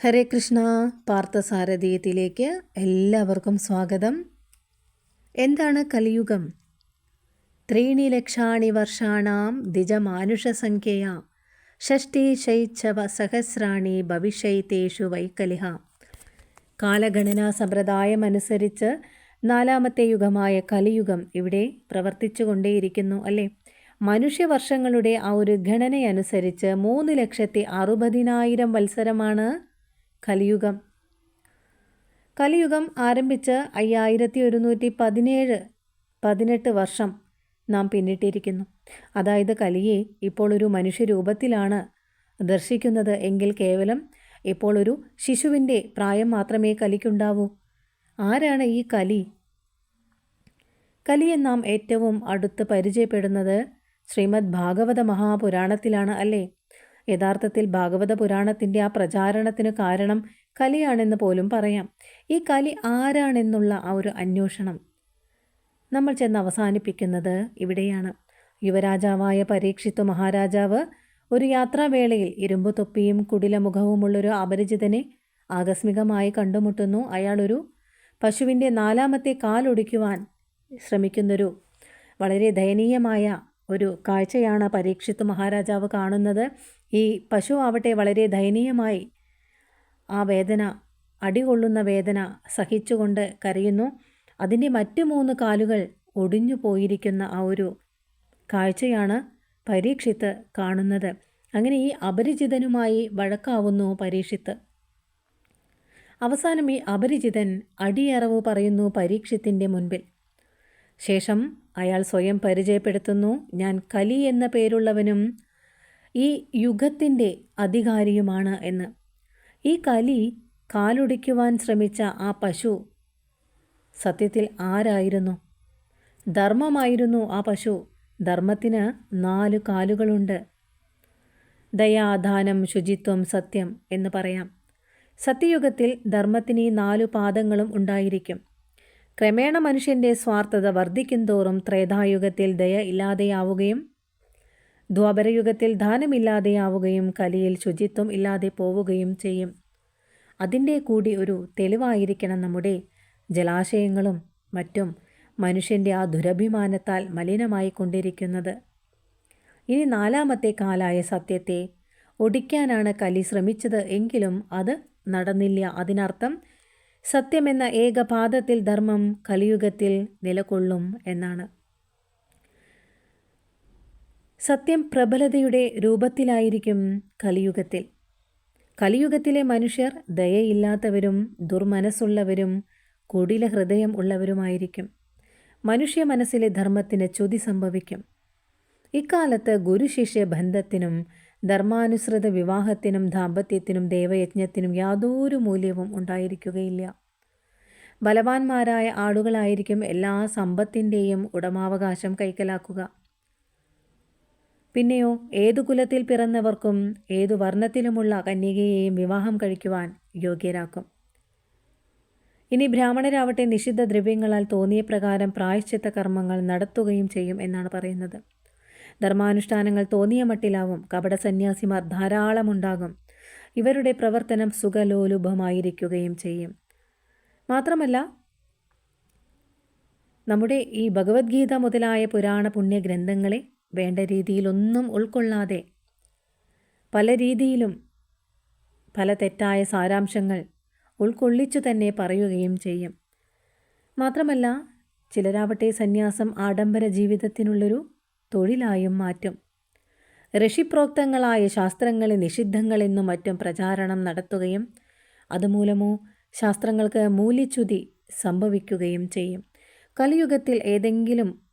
ഹരേ കൃഷ്ണ പാർത്ഥസാരഥീയത്തിലേക്ക് എല്ലാവർക്കും സ്വാഗതം. എന്താണ് കലിയുഗം? ത്രീണി ലക്ഷാണി വർഷാണാം ദ്വിജമാനുഷസംഖ്യ ഷഷ്ടി ശൈച്ഛവ സഹസ്രാണി ഭവിഷ്യത്തേഷു വൈകലിഹ. കാലഗണനാ സമ്പ്രദായമനുസരിച്ച് നാലാമത്തെ യുഗമായ കലിയുഗം ഇവിടെ പ്രവർത്തിച്ചു കൊണ്ടേയിരിക്കുന്നു അല്ലേ? മനുഷ്യവർഷങ്ങളുടെ ആ ഒരു ഗണനയനുസരിച്ച് മൂന്ന് ലക്ഷത്തി അറുപതിനായിരം വത്സരമാണ് കലിയുഗം. കലിയുഗം ആരംഭിച്ച് അയ്യായിരത്തി ഒരുന്നൂറ്റി പതിനേഴ് പതിനെട്ട് വർഷം നാം പിന്നിട്ടിരിക്കുന്നു. അതായത് കലിയെ ഇപ്പോൾ ഒരു മനുഷ്യരൂപത്തിലാണ് ദർശിക്കുന്നത് എങ്കിൽ കേവലം ഇപ്പോൾ ഒരു ശിശുവിന്റെ പ്രായം മാത്രമേ കലിക്കുണ്ടാവൂ. ആരാണ് ഈ കലി? കലിയെ നാം ഏറ്റവും അടുത്ത് പരിചയപ്പെടുന്നത് ശ്രീമദ് ഭാഗവത മഹാപുരാണത്തിലാണ് അല്ലേ? യഥാർത്ഥത്തിൽ ഭാഗവത പുരാണത്തിന്റെ ആ പ്രചാരണത്തിന് കാരണം കലിയാണെന്ന് പോലും പറയാം. ഈ കലി ആരാണെന്നുള്ള ആ ഒരു അന്വേഷണം നമ്മൾ ചെന്ന് അവസാനിപ്പിക്കുന്നത് ഇവിടെയാണ്. യുവരാജാവായ പരീക്ഷിത്തു മഹാരാജാവ് ഒരു യാത്രാവേളയിൽ ഇരുമ്പു തൊപ്പിയും കുടിലമുഖവുമുള്ളൊരു അപരിചിതനെ ആകസ്മികമായി കണ്ടുമുട്ടുന്നു. അയാളൊരു പശുവിന്റെ നാലാമത്തെ കാലൊടിക്കുവാൻ ശ്രമിക്കുന്നൊരു വളരെ ദയനീയമായ ഒരു കാഴ്ചയാണ് പരീക്ഷിത്ത് മഹാരാജാവ് കാണുന്നത്. ഈ പശു ആവട്ടെ വളരെ ദയനീയമായി ആ വേദന അടികൊള്ളുന്ന വേദന സഹിച്ചുകൊണ്ട് കരയുന്നു. അതിന്റെ മറ്റു മൂന്ന് കാലുകൾ ഒടിഞ്ഞു പോയിരിക്കുന്ന ആ ഒരു കാഴ്ചയാണ് പരീക്ഷിത്ത് കാണുന്നത്. അങ്ങനെ ഈ അപരിചിതനുമായി വഴക്കാവുന്നു പരീക്ഷിത്ത്. അവസാനം ഈ അപരിചിതൻ അടിയറവ് പറയുന്നു പരീക്ഷത്തിന്റെ മുൻപിൽ. ശേഷം അയാൾ സ്വയം പരിചയപ്പെടുത്തുന്നു ഞാൻ കലി എന്ന പേരുള്ളവനും ഈ യുഗത്തിന്റെ അധികാരിയുമാണ് എന്ന്. ഈ കലി കാലുടിക്കുവാൻ ശ്രമിച്ച ആ പശു സത്യത്തിൽ ആരായിരുന്നു? ധർമ്മമായിരുന്നു ആ പശു. ധർമ്മത്തിന് നാല് കാലുകളുണ്ട്. ദയാദാനം ശുചിത്വം സത്യം എന്ന് പറയാം. സത്യയുഗത്തിൽ ധർമ്മത്തിന് ഈ നാലു പാദങ്ങളും ഉണ്ടായിരിക്കും. ക്രമേണ മനുഷ്യന്റെ സ്വാർത്ഥത വർദ്ധിക്കും തോറും ത്രേതായുഗത്തിൽ ദയ ഇല്ലാതെയാവുകയും ദ്വാപരയുഗത്തിൽ ദാനമില്ലാതെയാവുകയും കലിയിൽ ശുചിത്വം ഇല്ലാതെ പോവുകയും ചെയ്യും. അതിന്റെ കൂടി ഒരു തെളിവായിരിക്കണം നമ്മുടെ ജലാശയങ്ങളും മറ്റും മനുഷ്യന്റെ ആ ദുരഭിമാനത്താൽ മലിനമായി കൊണ്ടിരിക്കുന്നത് ഇനി നാലാമത്തെ കാലായ സത്യത്തെ ഒടിക്കാനാണ് കലി ശ്രമിച്ചത് എങ്കിലും അത് നടന്നില്ല. അതിനർത്ഥം സത്യമെന്ന ഏകപാദത്തിൽ ധർമ്മം കലിയുഗത്തിൽ നിലകൊള്ളും എന്നാണ്. സത്യം പ്രബലതയുടെ രൂപത്തിലായിരിക്കും കലിയുഗത്തിൽ. കലിയുഗത്തിലെ മനുഷ്യർ ദയയില്ലാത്തവരും ദുർമനസ്സുള്ളവരും കുടില ഹൃദയം ഉള്ളവരുമായിരിക്കും. മനുഷ്യ മനസ്സിലെ ധർമ്മത്തിന് ചുതി സംഭവിക്കും. ഇക്കാലത്ത് ഗുരുശിഷ്യ ബന്ധത്തിനും ധർമാനുസൃത വിവാഹത്തിനും ദാമ്പത്യത്തിനും ദേവയജ്ഞത്തിനും യാതൊരു മൂല്യവും ഉണ്ടായിരിക്കുകയില്ല. ബലവാന്മാരായ ആളുകളായിരിക്കും എല്ലാ സമ്പത്തിന്റെയും ഉടമാവകാശം കൈക്കലാക്കുക. പിന്നെയോ ഏതു കുലത്തിൽ പിറന്നവർക്കും ഏതു വർണത്തിലുമുള്ള കന്യകയെയും വിവാഹം കഴിക്കുവാൻ യോഗ്യരാക്കും. ഇനി ബ്രാഹ്മണരാവട്ടെ നിഷിദ്ധ ദ്രവ്യങ്ങളാൽ തോന്നിയ പ്രകാരം പ്രായശ്ചിത്ത കർമ്മങ്ങൾ നടത്തുകയും ചെയ്യും എന്നാണ് പറയുന്നത്. ധർമാനുഷ്ഠാനങ്ങൾ തോന്നിയ മട്ടിലാവും കപട സന്യാസിമാർ ധാരാളമുണ്ടാകും. ഇവരുടെ പ്രവർത്തനം സുഖലോലുഭമായിരിക്കുകയും ചെയ്യും. മാത്രമല്ല നമ്മുടെ ഈ ഭഗവത്ഗീത മുതലായ പുരാണ പുണ്യഗ്രന്ഥങ്ങളെ വേണ്ട രീതിയിലൊന്നും ഉൾക്കൊള്ളാതെ പല രീതിയിലും പല തെറ്റായ സാരാംശങ്ങൾ ഉൾക്കൊള്ളിച്ചു തന്നെ പറയുകയും ചെയ്യും. മാത്രമല്ല ചിലരാവട്ടെ സന്യാസം ആഡംബര ജീവിതത്തിനുള്ളൊരു തൊഴിലായും മാറ്റും. ഋഷിപ്രോക്തങ്ങളായ ശാസ്ത്രങ്ങളെ നിഷിദ്ധങ്ങളെന്നും മറ്റും പ്രചാരണം നടത്തുകയും അതുമൂലമോ ശാസ്ത്രങ്ങൾക്ക് മൂല്യച്യുതി സംഭവിക്കുകയും ചെയ്യും. കലിയുഗത്തിൽ ഏതെങ്കിലും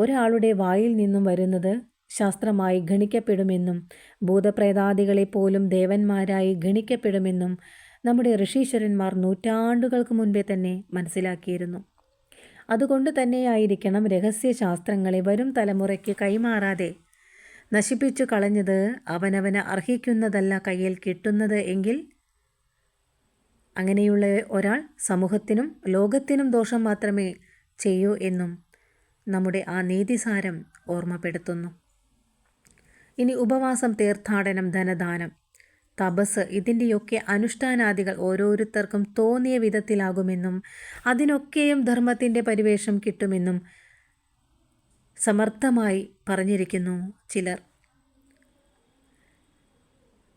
ഒരാളുടെ വായിൽ നിന്നും വരുന്നത് ശാസ്ത്രമായി ഗണിക്കപ്പെടുമെന്നും ഭൂതപ്രേതാദികളെ പോലും ദേവന്മാരായി ഗണിക്കപ്പെടുമെന്നും നമ്മുടെ ഋഷീശ്വരന്മാർ നൂറ്റാണ്ടുകൾക്ക് മുൻപേ തന്നെ മനസ്സിലാക്കിയിരുന്നു. അതുകൊണ്ട് തന്നെയായിരിക്കണം രഹസ്യശാസ്ത്രങ്ങളെ വരും തലമുറയ്ക്ക് കൈമാറാതെ നശിപ്പിച്ചു കളഞ്ഞത് അവനവന് അർഹിക്കുന്നതല്ല കയ്യിൽ കിട്ടുന്നത് എങ്കിൽ അങ്ങനെയുള്ള ഒരാൾ സമൂഹത്തിനും ലോകത്തിനും ദോഷം മാത്രമേ ചെയ്യൂ എന്നും നമ്മുടെ ആ നീതിസാരം ഓർമ്മപ്പെടുത്തുന്നു. ഇനി ഉപവാസം തീർത്ഥാടനം ധനദാനം. തപസ് ഇതിന്റെയൊക്കെ അനുഷ്ഠാനാദികൾ ഓരോരുത്തർക്കും തോന്നിയ വിധത്തിലാകുമെന്നും അതിനൊക്കെയും ധർമ്മത്തിന്റെ പരിവേഷം കിട്ടുമെന്നും സമർത്ഥമായി പറഞ്ഞിരിക്കുന്നു ചിലർ.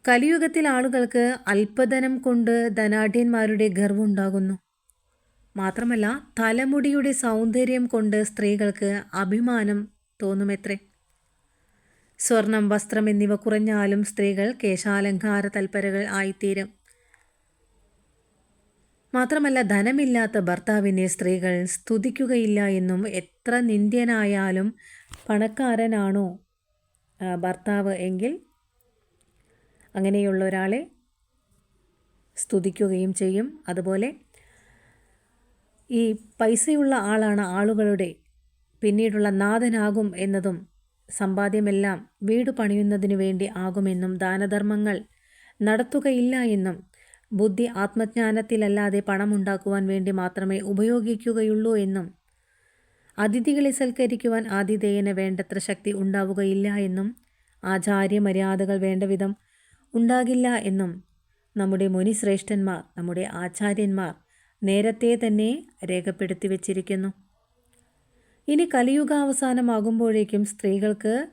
കലിയുഗത്തിൽ ആളുകൾക്ക് അല്പധനം കൊണ്ട് ധനാഢ്യന്മാരുടെ ഗർവുണ്ടാകുന്നു. മാത്രമല്ല തലമുടിയുടെ സൗന്ദര്യം കൊണ്ട് സ്ത്രീകൾക്ക് അഭിമാനം തോന്നുമെത്രേ? സ്വർണം വസ്ത്രം എന്നിവ കുറഞ്ഞാലും സ്ത്രീകൾ കേശാലങ്കാര തൽപരകൾ ആയിത്തീരും. മാത്രമല്ല ധനമില്ലാത്ത ഭർത്താവിനെ സ്ത്രീകൾ സ്തുതിക്കുകയില്ല എന്നും എത്ര നിന്ദ്യനായാലും പണക്കാരനാണോ ഭർത്താവ് എങ്കിൽ അങ്ങനെയുള്ള ഒരാളെ സ്തുതിക്കുകയും ചെയ്യും. അതുപോലെ ഈ പൈസയുള്ള ആളാണ് ആളുകളുടെ. പിന്നീടുള്ള നാഥനാകും എന്നതും സമ്പാദ്യമെല്ലാം വീട് പണിയുന്നതിനു വേണ്ടി ആകുമെന്നും ദാനധർമ്മങ്ങൾ നടത്തുകയില്ല എന്നും ബുദ്ധി ആത്മജ്ഞാനത്തിലല്ലാതെ പണമുണ്ടാക്കുവാൻ വേണ്ടി മാത്രമേ ഉപയോഗിക്കുകയുള്ളൂ എന്നും അതിഥികളെ സൽക്കരിക്കുവാൻ ആതിഥേയന് വേണ്ടത്ര ശക്തി ഉണ്ടാവുകയില്ല എന്നും ആചാര്യ മര്യാദകൾ വേണ്ട വിധം ഉണ്ടാകില്ല എന്നും നമ്മുടെ മുനിശ്രേഷ്ഠന്മാർ നമ്മുടെ ആചാര്യന്മാർ നേരത്തെ തന്നെ രേഖപ്പെടുത്തി വച്ചിരിക്കുന്നു. ഇനി കലിയുഗ കലിയുഗാവസാനമാകുമ്പോഴേക്കും സ്ത്രീകൾക്ക്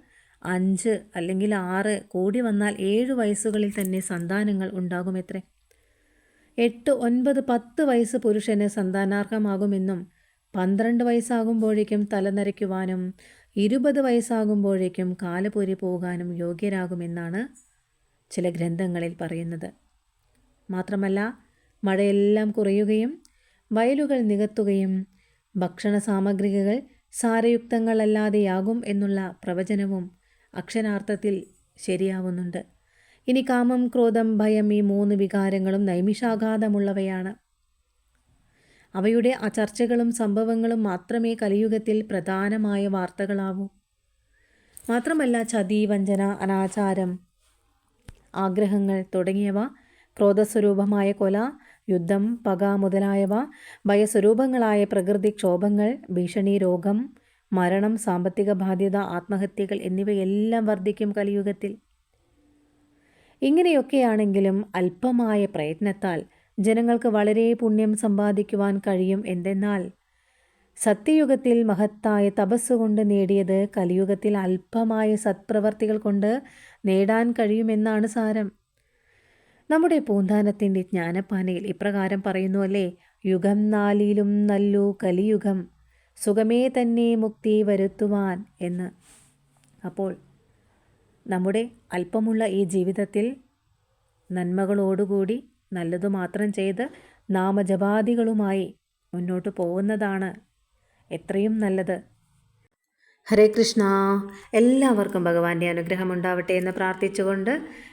അഞ്ച് അല്ലെങ്കിൽ ആറ് കൂടി വന്നാൽ ഏഴ് വയസ്സുകളിൽ തന്നെ സന്താനങ്ങൾ ഉണ്ടാകുമത്രേ? എട്ട് ഒൻപത് പത്ത് വയസ്സ് പുരുഷന് സന്താനാർഹമാകുമെന്നും പന്ത്രണ്ട് വയസ്സാകുമ്പോഴേക്കും തലനരയ്ക്കുവാനും ഇരുപത് വയസ്സാകുമ്പോഴേക്കും കാലപൊരി പോകാനും യോഗ്യരാകുമെന്നാണ് ചില ഗ്രന്ഥങ്ങളിൽ പറയുന്നത്. മാത്രമല്ല മഴയെല്ലാം കുറയുകയും വയലുകൾ നികത്തുകയും ഭക്ഷണ സാമഗ്രികൾ സാരയുക്തങ്ങളല്ലാതെയാകും എന്നുള്ള പ്രവചനവും അക്ഷരാർത്ഥത്തിൽ ശരിയാവുന്നുണ്ട്. ഇനി കാമം ക്രോധം ഭയം ഈ മൂന്ന് വികാരങ്ങളും നൈമിഷാഘാതമുള്ളവയാണ്. അവയുടെ ആ ചർച്ചകളും സംഭവങ്ങളും മാത്രമേ കലിയുഗത്തിൽ പ്രധാനമായ വാർത്തകളാവൂ. മാത്രമല്ല ചതി വഞ്ചന അനാചാരം ആഗ്രഹങ്ങൾ തുടങ്ങിയവ ക്രോധസ്വരൂപമായ കൊല യുദ്ധം പക മുതലായവ ഭയസ്വരൂപങ്ങളായ പ്രകൃതിക്ഷോഭങ്ങൾ ഭീഷണി രോഗം മരണം സാമ്പത്തിക ബാധ്യത ആത്മഹത്യകൾ എന്നിവയെല്ലാം വർദ്ധിക്കും കലിയുഗത്തിൽ. ഇങ്ങനെയൊക്കെയാണെങ്കിലും അല്പമായ പ്രയത്നത്താൽ ജനങ്ങൾക്ക് വളരെ പുണ്യം സമ്പാദിക്കുവാൻ കഴിയും എന്തെന്നാൽ സത്യയുഗത്തിൽ മഹത്തായ തപസ് കൊണ്ട് നേടിയത് കലിയുഗത്തിൽ അല്പമായ സത്പ്രവർത്തികൾ കൊണ്ട് നേടാൻ കഴിയുമെന്നാണ് സാരം. നമ്മുടെ പൂന്താനത്തിന്റെ ജ്ഞാനപ്പാനയിൽ ഇപ്രകാരം പറയുന്നു അല്ലേ? യുഗം നാലിലും നല്ലു കലിയുഗം. സുഖമേ തന്നെ മുക്തി വരുത്തുവാൻ എന്ന്. അപ്പോൾ നമ്മുടെ അല്പമുള്ള ഈ ജീവിതത്തിൽ നന്മകളോടുകൂടി നല്ലതു മാത്രം ചെയ്ത് നാമജപാദികളുമായി മുന്നോട്ട് പോകുന്നതാണ് എത്രയും നല്ലത്. ഹരേ കൃഷ്ണ. എല്ലാവർക്കും ഭഗവാന്റെ അനുഗ്രഹം ഉണ്ടാവട്ടെ എന്ന് പ്രാർത്ഥിച്ചുകൊണ്ട്